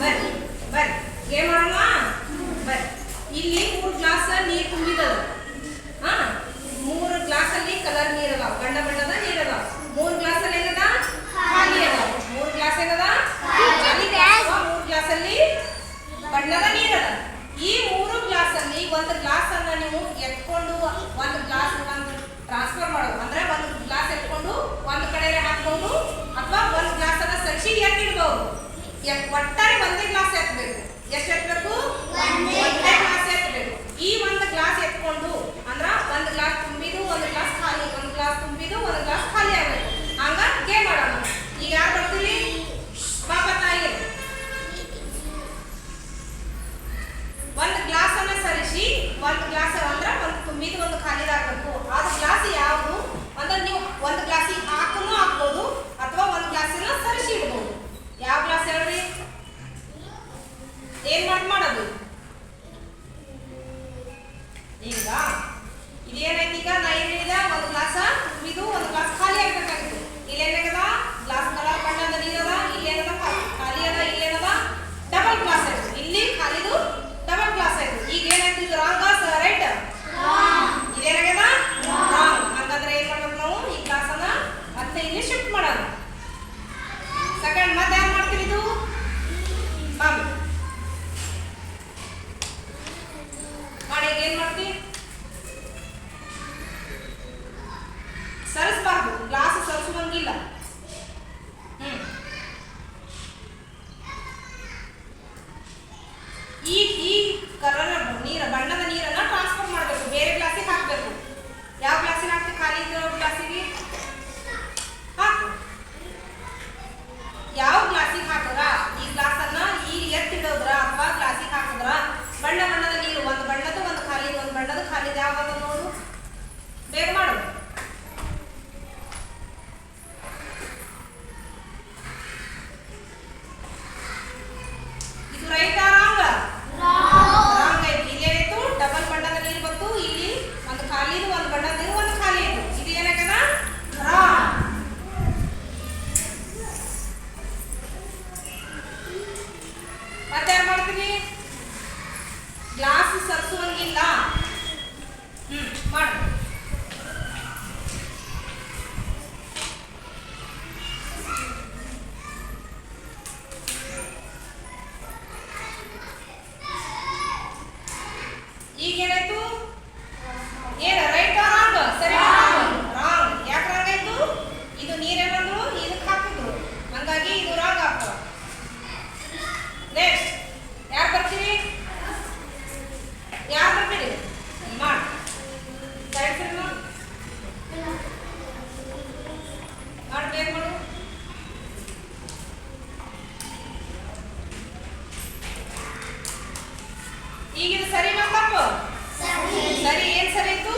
ಬರ್ರಿ ಬರ್ರಿ. ಗೇಮ್ ಮಾಡೋಣ ಬರ್ರಿ. ಇಲ್ಲಿ ಮೂರು ಗ್ಲಾಸ್ ನೀರು ತುಂಬಿದದ ಹಾ ಮೂರು ಗ್ಲಾಸ್ ಅಲ್ಲಿ ಕಲರ್ ನೀರ್ ಅದಾವ ಬಣ್ಣ ಬಣ್ಣದ ನೀರ್ ಅದಾವ ಮೂರು ಗ್ಲಾಸ್ ಅಲ್ಲಿ ಏನದ ಖಾಲಿ ಅದಾವ ಮೂರು ಗ್ಲಾಸ್ ಏನದ ಖಾಲಿ ಗ್ಲಾಸ್ ಮೂರು ಗ್ಲಾಸ್ ಅಲ್ಲಿ ಬಣ್ಣದ ನೀರ್ ಅದ ಈ ಮೂರು ಗ್ಲಾಸ್ ಅಲ್ಲಿ ಒಂದು ಗ್ಲಾಸ್ ಅನ್ನ ನೀವು ಎತ್ಕೊಂಡು ಒಂದು ಗ್ಲಾಸ್ ಒಂದು ಟ್ರಾನ್ಸ್ಫರ್ ಮಾಡೋದು ಅಂದ್ರೆ ಒಂದು ಗ್ಲಾಸ್ ಎತ್ಕೊಂಡು ಒಂದು ಕಡೆ ಹಾಕ್ಬಹುದು ಅಥವಾ ಒಂದು ಗ್ಲಾಸ್ ಅನ್ನ ಸರಿಸಿ ಎತ್ತಿಡ್ಬಹುದು ಎತ್- ಒಟ್ಟಾರೆ ಒಂದೇ ಗ್ಲಾಸ್ ಎತ್ತಬೇಕು ಎಷ್ಟು ಎತ್ತಬೇಕು ಒಂದೇ ಗ್ಲಾಸ್ ಎತ್ತಬೇಕು ಈ ಒಂದು ಗ್ಲಾಸ್ ಎತ್ಕೊಂಡು ಅಂದ್ರ ಒಂದು ಗ್ಲಾಸ್ ತುಂಬಿದು ಒಂದು ಗ್ಲಾಸ್ ಖಾಲಿ ಒಂದು ಗ್ಲಾಸ್ ತುಂಬಿದು ಒಂದು ಗ್ಲಾಸ್ ಖಾಲಿ ಆಗಬೇಕು ಹಂಗ ಗೇಮ್ ಮಾಡೋಣ ಈಗ ಯಾರು ಬರ್ತೀರಿ ಪಾಪ ತಾಯಿ ಒಂದು ಗ್ಲಾಸ್ ಅನ್ನ ಸರಿಸಿ ಒಂದು ಗ್ಲಾಸ್ ಅಂದ್ರೆ ಒಂದು ತುಂಬಿದ ಒಂದು ಖಾಲಿದಾಗಬೇಕು ಅದು ಗ್ಲಾಸ್ ಯಾವುದು ಅಂದ್ರೆ ನೀವು ಒಂದು ಗ್ಲಾಸಿಗೆ ಹಾಕನು ಹಾಕ್ಬೋದು ಅಥವಾ ಒಂದು ಗ್ಲಾಸಿನ ಸರಿಸಿ ಇಡ್ಬೋದು ಯಾವ ಗ್ಲಾಸ್ ಹೇಳ್ರಿ ಏನ್ ಮಾಡಿ ಮಾಡೋದು ಈಗ ಇದೇನೈತಿ ಈಗ ನಾ ಏನ್ ಹೇಳಿದ ಒಂದು ಗ್ಲಾಸ ತುಂಬಿದು ಒಂದು ಗ್ಲಾಸ್ ಖಾಲಿ ಆಗ್ಬೇಕಾಗಿತ್ತು ಇಲ್ಲೇನಾಗದ ಗ್ಲಾಸ್ ಕಲರ್ ಬಣ್ಣದ ನೀರದ ಇಲ್ಲೇನದ ಖಾ- ಖಾಲಿ ಅದ ಇಲ್ಲೇನದ ಡಬಲ್ ಗ್ಲಾಸ್ ಆಯ್ತು ಇಲ್ಲಿ ಖಾಲಿದು ಡಬಲ್ ಗ್ಲಾಸ್ ಆಯ್ತು ಈಗ ಏನಾಯ್ತು ಇದು ರಾಂಗ್ ಈ ಈ ಕಲರ್ ಏನ ರೈಟ್ ರಾಂಗ್ ಸರಿ ರಾಂಗ್ ಯಾಕೆ ರಾಂಗ್ ಆಯ್ತು? ಇದು ನೀರೇನಂದ್ರು ಇದಕ್ಕೆ ಹಾಕಿದ್ರು. ಹಂಗಾಗಿ ಇದು ರಾಂಗ್ ಆಗ್ತದ ನೆಕ್ಸ್ಟ್ ಯಾರು ಬರ್ತೀರಿ? ಯಾರು ಬರ್ತೀರಿ? ಮಾಡಿ. ಸೈಡ್ ಸೈಡ್ ಮಾಡು. ಬೇಗ ಮಾಡು. ಈಗ ಇದು ಸರಿ ತಪ್ಪು ಸರಿ ಏನ್ ಸರಿ ಇತ್ತು